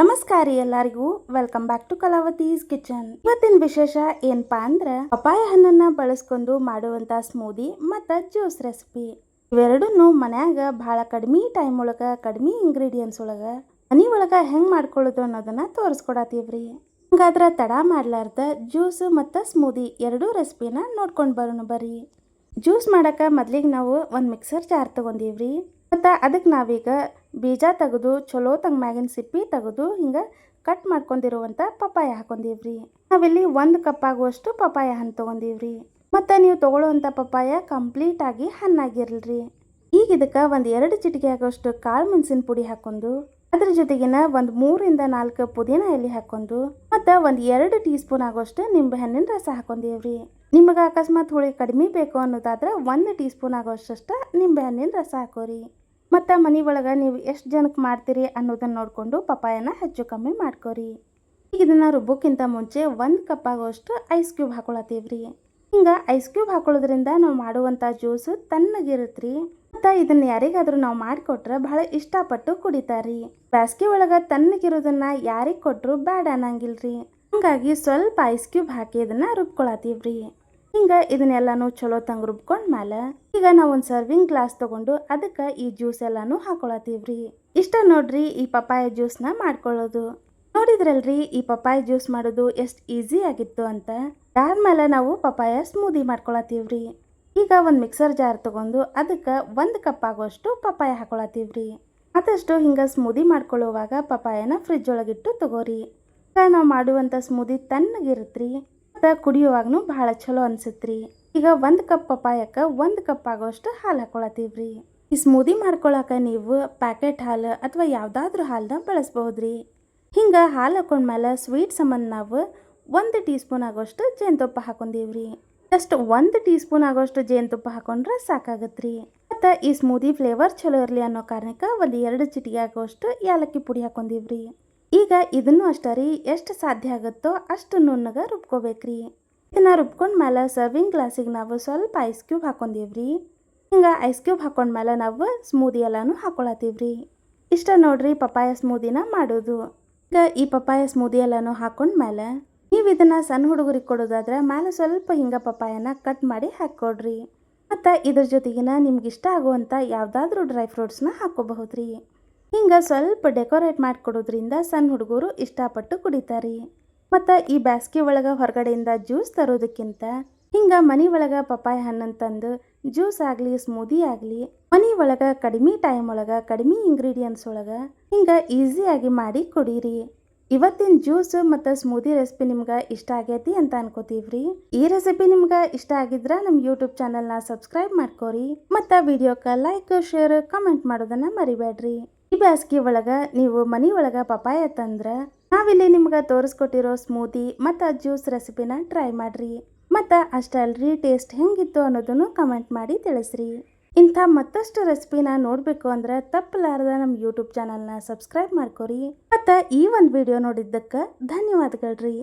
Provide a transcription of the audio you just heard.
ನಮಸ್ಕಾರ ಎಲ್ಲರಿಗೂ. Welcome back to Kalavathi's kitchen ಇವತ್ತಿನ ವಿಶೇಷ ಏನಪ್ಪಾ ಅಂದ್ರೆ ಪಪಾಯ ಹಣ್ಣನ್ನ ಬಳಸ್ಕೊಂಡು ಮಾಡುವಂತ ಸ್ಮೂದಿ ಮತ್ತ ಜ್ಯೂಸ್ ರೆಸಿಪಿ ಇವೆರಡನ್ನು ಮನ್ಯಾಗ ಬಹಳ ಕಡಿಮೆ ಟೈಮ್ ಒಳಗ, ಕಡಿಮೆ ಇಂಗ್ರೀಡಿಯೆಂಟ್ಸ್ ಒಳಗ ಮನಿ ಒಳಗ ಹೆಂಗ್ ಮಾಡ್ಕೊಳ್ಳೋದು ಅನ್ನೋದನ್ನ ತೋರಿಸ್ಕೊಡತ್ತೀವ್ರಿ. ಹಂಗಾದ್ರೆ ತಡ ಮಾಡ್ಲಾರ್ದ ಜ್ಯೂಸ್ ಮತ್ತು ಸ್ಮೂದಿ ಎರಡೂ ರೆಸಿಪಿನ ನೋಡ್ಕೊಂಡು ಬರೋಣ ಬರ್ರಿ. ಜ್ಯೂಸ್ ಮಾಡಕ್ಕೆ ಮೊದ್ಲಿಗೆ ನಾವು ಒಂದು ಮಿಕ್ಸರ್ ಜಾರ್ ತೊಗೊಂಡೀವ್ರಿ. ಮತ್ತು ಅದಕ್ಕೆ ನಾವೀಗ ಬೀಜ ತೆಗೆದು ಚಲೋ ತಂಗ ಮ್ಯಾಗಿನ ಸಿಪ್ಪಿ ತೆಗೆದು ಹಿಂಗೆ ಕಟ್ ಮಾಡ್ಕೊಂಡಿರುವಂಥ ಪಪ್ಪಾಯ ಹಾಕೊಂಡೀವ್ರಿ. ನಾವಿಲ್ಲಿ ಒಂದು ಕಪ್ ಆಗುವಷ್ಟು ಪಪ್ಪಾಯ ಹಣ್ಣು ತೊಗೊಂಡಿವ್ರಿ. ಮತ್ತು ನೀವು ತೊಗೊಳ್ಳುವಂಥ ಪಪ್ಪಾಯ ಕಂಪ್ಲೀಟ್ ಆಗಿ ಹಣ್ಣಾಗಿರಲ್ರಿ. ಈಗ ಇದಕ್ಕೆ ಒಂದು ಎರಡು ಚಿಟಿಕೆ ಆಗೋಷ್ಟು ಕಾಳು ಮೆಣಸಿನ ಪುಡಿ ಹಾಕೊಂಡು ಅದ್ರ ಜೊತೆಗಿನ ಒಂದು ಮೂರಿಂದ ನಾಲ್ಕು ಪುದೀನ ಎಲೆ ಹಾಕೊಂಡು ಮತ್ತು ಒಂದು ಎರಡು ಟೀ ಸ್ಪೂನ್ ಆಗೋಷ್ಟು ನಿಂಬೆ ಹಣ್ಣಿನ ರಸ ಹಾಕೊಂಡೀವ್ರಿ. ನಿಮಗೆ ಅಕಸ್ಮಾತ್ ಹುಳಿ ಕಡಿಮೆ ಬೇಕು ಅನ್ನೋದಾದ್ರೆ ಒಂದು ಟೀ ಸ್ಪೂನ್ ಆಗೋಷ್ಟು ನಿಂಬೆ ಹಣ್ಣಿನ ರಸ ಹಾಕೋರಿ. ಮತ್ತು ಮನೆ ಒಳಗೆ ನೀವು ಎಷ್ಟು ಜನಕ್ಕೆ ಮಾಡ್ತೀರಿ ಅನ್ನೋದನ್ನು ನೋಡಿಕೊಂಡು ಪಪ್ಪಾಯನ ಹೆಚ್ಚು ಕಮ್ಮಿ ಮಾಡ್ಕೋರಿ. ಈಗ ಇದನ್ನು ರುಬ್ಬೋಕ್ಕಿಂತ ಮುಂಚೆ ಒಂದು ಕಪ್ ಆಗೋಷ್ಟು ಐಸ್ ಕ್ಯೂಬ್ ಹಾಕೊಳತ್ತೀವ್ರಿ ಹಿಂಗೆ ಐಸ್ ಕ್ಯೂಬ್ ಹಾಕೊಳ್ಳೋದ್ರಿಂದ ನಾವು ಮಾಡುವಂಥ ಜ್ಯೂಸು ತಣ್ಣಗಿರುತ್ತೆ ಮತ್ತು ಇದನ್ನು ಯಾರಿಗಾದರೂ ನಾವು ಮಾಡಿಕೊಟ್ರೆ ಬಹಳ ಇಷ್ಟಪಟ್ಟು ಕುಡಿತಾರ್ರಿ ಬ್ಯಾಸ್ಗೆ ಒಳಗೆ ತಣ್ಣಗಿರೋದನ್ನ ಯಾರಿಗೆ ಕೊಟ್ಟರು ಬ್ಯಾಡ ರೀ ಹಾಗಾಗಿ ಸ್ವಲ್ಪ ಐಸ್ ಕ್ಯೂಬ್ ಹಾಕಿ ಇದನ್ನು ರುಬ್ಕೊಳತ್ತೀವ್ರಿ ಹಿಂಗೆ ಇದನ್ನೆಲ್ಲಾನು ಚಲೋ ತಂಗ ರುಬ್ಕೊಂಡ್ ಮೇಲೆ ಈಗ ನಾವು ಒಂದು ಸರ್ವಿಂಗ್ ಗ್ಲಾಸ್ ತಗೊಂಡು ಅದಕ್ಕೆ ಈ ಜ್ಯೂಸ್ ಎಲ್ಲಾನು ಹಾಕೊಳತೀವ್ರಿ ಇಷ್ಟ ನೋಡ್ರಿ ಈ ಪಪಾಯ ಜ್ಯೂಸ್ನ ಮಾಡ್ಕೊಳ್ಳೋದು. ನೋಡಿದ್ರಲ್ರಿ ಈ ಪಪ್ಪಾಯ ಜ್ಯೂಸ್ ಮಾಡೋದು ಎಷ್ಟು ಈಸಿ ಆಗಿತ್ತು ಅಂತ. ಅದಾದ್ಮೇಲೆ ನಾವು ಪಪ್ಪಾಯ ಸ್ಮೂದಿ ಮಾಡ್ಕೊಳತೀವ್ರಿ ಈಗ ಒಂದು ಮಿಕ್ಸರ್ ಜಾರ್ ತಗೊಂಡು ಅದಕ್ಕೆ ಒಂದು ಕಪ್ ಆಗುವಷ್ಟು ಪಪಾಯ ಹಾಕೊಳತೀವ್ರಿ ಆದಷ್ಟು ಹಿಂಗೆ ಸ್ಮೂದಿ ಮಾಡ್ಕೊಳ್ಳುವಾಗ ಪಪಾಯನ ಫ್ರಿಜ್ ಒಳಗಿಟ್ಟು ತಗೋರಿ. ಈಗ ನಾವು ಮಾಡುವಂಥ ಸ್ಮೂದಿ ತಣ್ಣಗಿರುತ್ತ್ರಿ ಮತ್ತು ಕುಡಿಯುವಾಗೂ ಭಾಳ ಚಲೋ ಅನ್ಸುತ್ರಿ. ಈಗ ಒಂದು ಕಪ್ ಪಪಾಯಕ್ಕೆ ಒಂದು ಕಪ್ ಆಗೋಷ್ಟು ಹಾಲು ಹಾಕೊಳತೀವ್ರಿ. ಈ ಸ್ಮೂದಿ ಮಾಡ್ಕೊಳಕ ನೀವು ಪ್ಯಾಕೆಟ್ ಹಾಲು ಅಥವಾ ಯಾವುದಾದ್ರೂ ಹಾಲನ್ನ ಬಳಸ್ಬಹುದ್ರಿ. ಹಿಂಗೆ ಹಾಲು ಹಾಕೊಂಡ್ಮೇಲೆ ಸ್ವೀಟ್ ಸಂಬಂಧ ನಾವು ಒಂದು ಟೀ ಸ್ಪೂನ್ ಆಗೋಷ್ಟು ಜೇನುತುಪ್ಪ ಹಾಕೊಂಡೀವ್ರಿ. ಜಸ್ಟ್ ಒಂದು ಟೀ ಸ್ಪೂನ್ ಆಗೋಷ್ಟು ಜೇನುತುಪ್ಪ ಹಾಕೊಂಡ್ರೆ ಸಾಕಾಗತ್ರಿ. ಮತ್ತು ಈ ಸ್ಮೂದಿ ಫ್ಲೇವರ್ ಚಲೋ ಇರಲಿ ಅನ್ನೋ ಕಾರಣಕ್ಕೆ ಒಂದು ಎರಡು ಚಿಟಿಕೆ ಆಗೋಷ್ಟು ಏಲಕ್ಕಿ ಪುಡಿ ಹಾಕೊಂಡೀವ್ರಿ. ಈಗ ಇದನ್ನು ಅಷ್ಟೇ ರೀ, ಎಷ್ಟು ಸಾಧ್ಯ ಆಗುತ್ತೋ ಅಷ್ಟು ನುಣ್ಣಗೆ ರುಬ್ಕೋಬೇಕ್ರಿ. ಇದನ್ನ ರುಬ್ಕೊಂಡ್ಮೇಲೆ ಸರ್ವಿಂಗ್ ಗ್ಲಾಸಿಗೆ ನಾವು ಸ್ವಲ್ಪ ಐಸ್ ಕ್ಯೂಬ್ ಹಾಕೊಂಡೀವ್ರಿ. ಹಿಂಗೆ ಐಸ್ ಕ್ಯೂಬ್ ಹಾಕೊಂಡ್ಮೇಲೆ ನಾವು ಸ್ಮೂದಿ ಎಲ್ಲಾನು ಹಾಕೊಳತ್ತೀವ್ರಿ. ಇಷ್ಟ ನೋಡ್ರಿ ಪಪ್ಪಾಯ ಸ್ಮೂದಿನ ಮಾಡೋದು. ಈಗ ಈ ಪಪ್ಪಾಯ ಸ್ಮೂದಿ ಎಲ್ಲಾನು ಹಾಕೊಂಡ್ಮೇಲೆ ನೀವು ಇದನ್ನ ಸಣ್ಣ ಹುಡುಗರಿಗೆ ಕೊಡೋದಾದ್ರೆ ಮೇಲೆ ಸ್ವಲ್ಪ ಹಿಂಗೆ ಪಪ್ಪಾಯನ ಕಟ್ ಮಾಡಿ ಹಾಕ್ಕೊಡ್ರಿ ಮತ್ತು ಇದ್ರ ಜೊತೆಗಿನ ನಿಮ್ಗೆ ಇಷ್ಟ ಆಗುವಂಥ ಯಾವುದಾದ್ರೂ ಡ್ರೈ ಫ್ರೂಟ್ಸ್ನ ಹಾಕ್ಕೋಬಹುದ್ರಿ ಹಿಂಗೆ ಸ್ವಲ್ಪ ಡೆಕೋರೇಟ್ ಮಾಡಿಕೊಡೋದ್ರಿಂದ ಸಣ್ಣ ಹುಡುಗರು ಇಷ್ಟಪಟ್ಟು ಕುಡಿತಾರೆ. ಮತ್ತು ಈ ಬ್ಯಾಸ್ಗೆ ಒಳಗೆ ಹೊರಗಡೆಯಿಂದ ಜ್ಯೂಸ್ ತರೋದಕ್ಕಿಂತ ಹಿಂಗೆ ಮನೆ ಒಳಗೆ ಪಪಾಯ ಹಣ್ಣನ್ನು ತಂದು ಜ್ಯೂಸ್ ಆಗಲಿ, ಸ್ಮೂದಿ ಆಗಲಿ, ಮನೆ ಒಳಗೆ ಕಡಿಮೆ ಟೈಮ್ ಒಳಗೆ, ಕಡಿಮೆ ಇಂಗ್ರೀಡಿಯೆಂಟ್ಸ್ ಒಳಗೆ ಹಿಂಗೆ ಈಸಿಯಾಗಿ ಮಾಡಿ ಕುಡೀರಿ. ಇವತ್ತಿನ ಜ್ಯೂಸ್ ಮತ್ತು ಸ್ಮೂದಿ ರೆಸಿಪಿ ನಿಮ್ಗೆ ಇಷ್ಟ ಆಗೈತಿ ಅಂತ ಅನ್ಕೋತೀವ್ರಿ. ಈ ರೆಸಿಪಿ ನಿಮ್ಗೆ ಇಷ್ಟ ಆಗಿದ್ರೆ ನಮ್ಮ ಯೂಟ್ಯೂಬ್ ಚಾನಲ್ನ ಸಬ್ಸ್ಕ್ರೈಬ್ ಮಾಡ್ಕೋರಿ. ಮತ್ತು ವಿಡಿಯೋಕ್ಕೆ ಲೈಕ್ ಶೇರ್ ಕಮೆಂಟ್ ಮಾಡೋದನ್ನು ಮರಿಬೇಡ್ರಿ ಈ ಬ್ಯಾಸ್ಗಿ ಒಳಗೆ ನೀವು ಮನೆ ಒಳಗೆ ಪಪಾಯ ತಂದ್ರೆ ನಾವಿಲ್ಲಿ ನಿಮ್ಗೆ ತೋರಿಸ್ಕೊಟ್ಟಿರೋ ಸ್ಮೂತಿ ಮತ್ತು ಜ್ಯೂಸ್ ರೆಸಿಪಿನ ಟ್ರೈ ಮಾಡಿರಿ. ಮತ್ತು ಅಷ್ಟು ಅಲ್ರಿ ಟೇಸ್ಟ್ ಹೆಂಗಿತ್ತು ಅನ್ನೋದನ್ನು ಕಮೆಂಟ್ ಮಾಡಿ ತಿಳಿಸ್ರಿ. ಇಂಥ ಮತ್ತಷ್ಟು ರೆಸಿಪಿನ ನೋಡಬೇಕು ಅಂದ್ರೆ ತಪ್ಪಲಾರದ ನಮ್ಮ ಯೂಟ್ಯೂಬ್ ಚಾನಲ್ನ ಸಬ್ಸ್ಕ್ರೈಬ್ ಮಾಡ್ಕೊರಿ. ಮತ್ತು ಈ ಒಂದು ವಿಡಿಯೋ ನೋಡಿದ್ದಕ್ಕೆ ಧನ್ಯವಾದಗಳ್ರಿ.